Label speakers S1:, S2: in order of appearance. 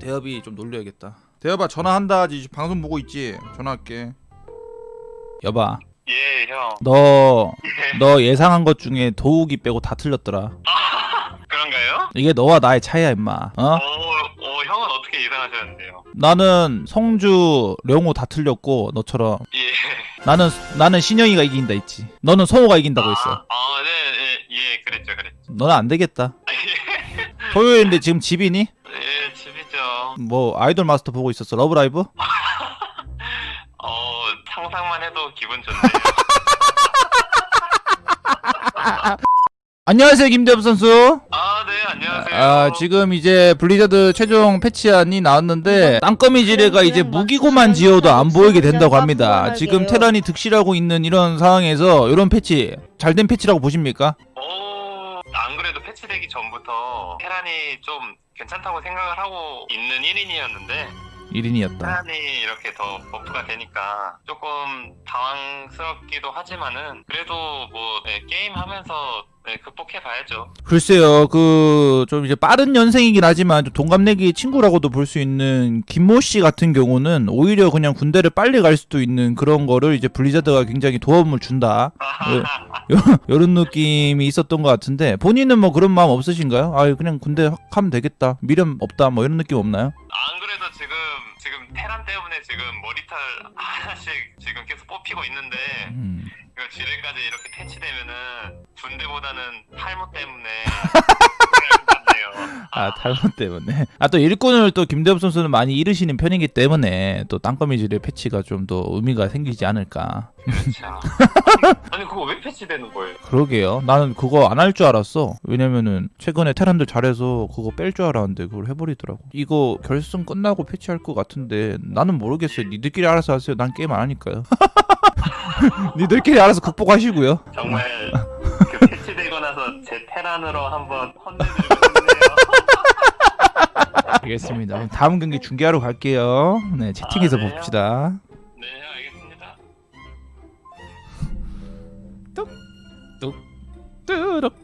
S1: 대엽이 좀 놀려야겠다. 대엽아 전화한다 하지 방송 보고 있지. 전화할게. 여봐,
S2: 예, 형.
S1: 너
S2: 예.
S1: 너 예상한 것 중에 도우기 빼고 다 틀렸더라.
S2: 그런가요?
S1: 이게 너와 나의 차이야, 임마. 어?
S2: 어, 어, 형은 어떻게 예상하셨는데요?
S1: 나는 성주, 령호 다 틀렸고 너처럼
S2: 예.
S1: 나는 나는 신영이가 이긴다 했지. 너는 성호가 이긴다고 했어.
S2: 아, 아, 네, 예, 예, 그랬죠, 그랬죠.
S1: 너는 안 되겠다. 토요일인데 지금 집이니?
S2: 예, 집이죠.
S1: 뭐 아이돌 마스터 보고 있었어. 러브라이브?
S2: 어, 상상만 해도 기분 좋네요.
S1: 안녕하세요, 김대엽 선수.
S2: 아, 네, 안녕하세요.
S1: 아, 지금 이제 블리자드 최종 패치안이 나왔는데 땅거미 지뢰가 이제 무기고만 지어도 안 보이게 된다고 합니다. 지금 테란이 득실하고 있는 이런 상황에서 이런 패치 잘된 패치라고 보십니까?
S2: 어, 안 그래도 패치되기 전부터 테란이 좀 괜찮다고 생각을 하고 있는 1인이었는데
S1: 1인이었다.
S2: 테란이 이렇게 더 버프가 되니까 조금 당황스럽기도 하지만은 그래도 뭐 네, 게임 하면서 네, 극복해 봐야죠.
S1: 글쎄요, 그 좀 이제 빠른 연생이긴 하지만 좀 동갑내기 친구라고도 볼 수 있는 김모 씨 같은 경우는 오히려 그냥 군대를 빨리 갈 수도 있는 그런 거를 이제 블리자드가 굉장히 도움을 준다. 이런 느낌이 있었던 것 같은데 본인은 뭐 그런 마음 없으신가요? 아, 그냥 군대 확 하면 되겠다. 미련 없다. 뭐 이런 느낌 없나요?
S2: 안 그래도 지금 지금 테란 때문에 지금 머리털 하나씩 지금 계속 뽑히고 있는데
S1: 음.
S2: 이거 지뢰까지 이렇게 패치되면은 군대보다는 탈모 때문에 고생하셨네요.
S1: 아 탈모 때문에? 아 또 일꾼을 또 김대엽 선수는 많이 잃으시는 편이기 때문에 또 땅거미질의 패치가 좀 더 의미가 생기지 않을까?
S2: 그렇죠. 아니 그거 왜 패치되는 거예요?
S1: 그러게요. 나는 그거 안 할 줄 알았어. 왜냐면은 최근에 테란들 잘해서 그거 뺄 줄 알았는데 그걸 해버리더라고. 이거 결승 끝나고 패치할 것 같은데 나는 모르겠어요. 니들끼리 알아서 하세요. 난 게임 안 하니까요 니들끼리 알아서 극복하시고요
S2: 정말 그 패치되고 나서 제 테란으로 한번 싶네요.
S1: 알겠습니다 그럼 다음 경기 중계하러 갈게요 네 채팅에서
S2: 아, 네요?
S1: 봅시다
S2: 네 알겠습니다.
S1: 뚜룩